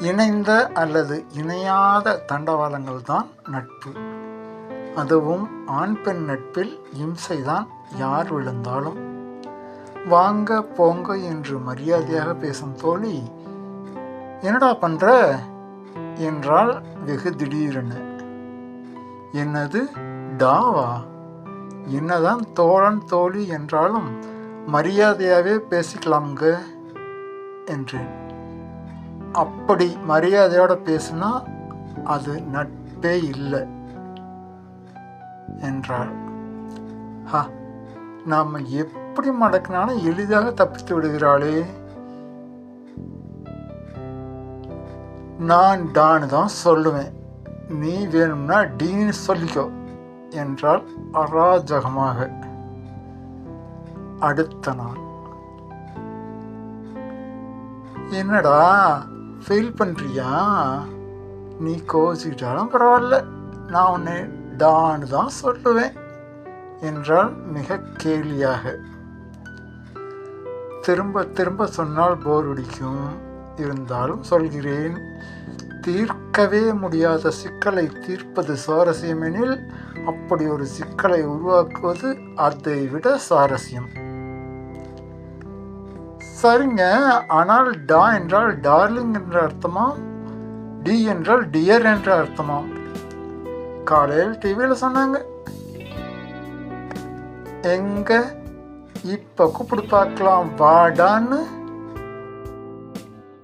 இணைந்த அல்லது இணையாத தண்டவாளங்கள் தான் நட்பு. அதுவும் ஆண் பெண் நட்பில் இம்சைதான் யார் விழுந்தாலும். வாங்க போங்க என்று மரியாதையாக பேசும் தோழி என்னடா பண்ற? என்றால் வெகு திடீரென. என்னது டாவா? என்னதான் தோழன் தோழி என்றாலும் மரியாதையாகவே பேசிக்கலாம்ங்க என்றேன். அப்படி மரியாதையோட பேசுனா அது நட்பே இல்லை என்றாள். ஹா நாம் எப்படி மடக்கினாலும் எளிதாக தப்பித்து விடுகிறாளே. நான் டான்னு தான் சொல்லுவேன். நீ வேணும்னா டீன்னு சொல்லிக்கோ என்றால் அராஜகமாக. அடுத்த நாள். என்னடா? ஃபீல் பண்ணுறியா நீ கோச்சிக்கிட்டாலும் பரவாயில்ல. நான் உன்னை டான்னு தான் சொல்லுவேன் என்றால் மிக கேலியாக. திரும்ப திரும்ப சொன்னால் போர் அடிக்கும் இருந்தாலும் சொல்கிறேன். தீர்க்கவே முடியாத சிக்கலை தீர்ப்பது சுவாரஸ்யமெனில் அப்படி ஒரு சிக்கலை உருவாக்குவது அதை விட சுவாரஸ்யம். சரிங்க. ஆனால் டா என்றால் டார்லிங் என்ற அர்த்தமா? டி என்றால் டியர் என்ற அர்த்தமா? காலையில் டிவியில் சொன்னாங்க. எங்க? இப்ப கூப்பிட்டு பார்க்கலாம். வாடான்னு.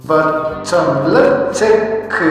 வச்சம்ல செக்கு.